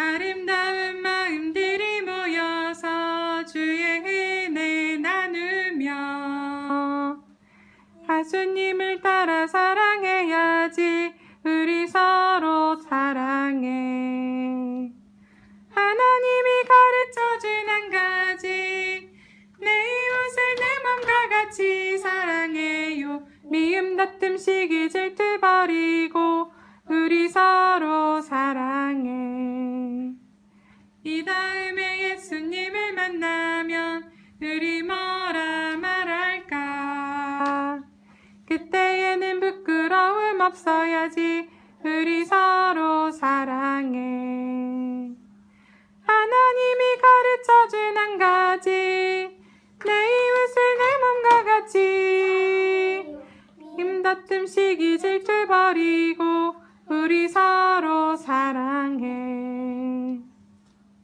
아름다운 마음들이 모여서 주의 은혜 나누며 하수님을 따라 사랑해야지 우리 서로 사랑해. 하나님이 가르쳐준 한 가지 내 이웃을 내 몸과 같이 사랑해요. 미움 다툼 시기 질투 버리고 이 다음에 예수님을 만나면 우리 뭐라 말할까? 그때에는 부끄러움 없어야지 우리 서로 사랑해. 하나님이 가르쳐준 한 가지 내 이웃을 내 몸과 같이 힘 다툼 시기 질줄 버리고 우리 서로 사랑해.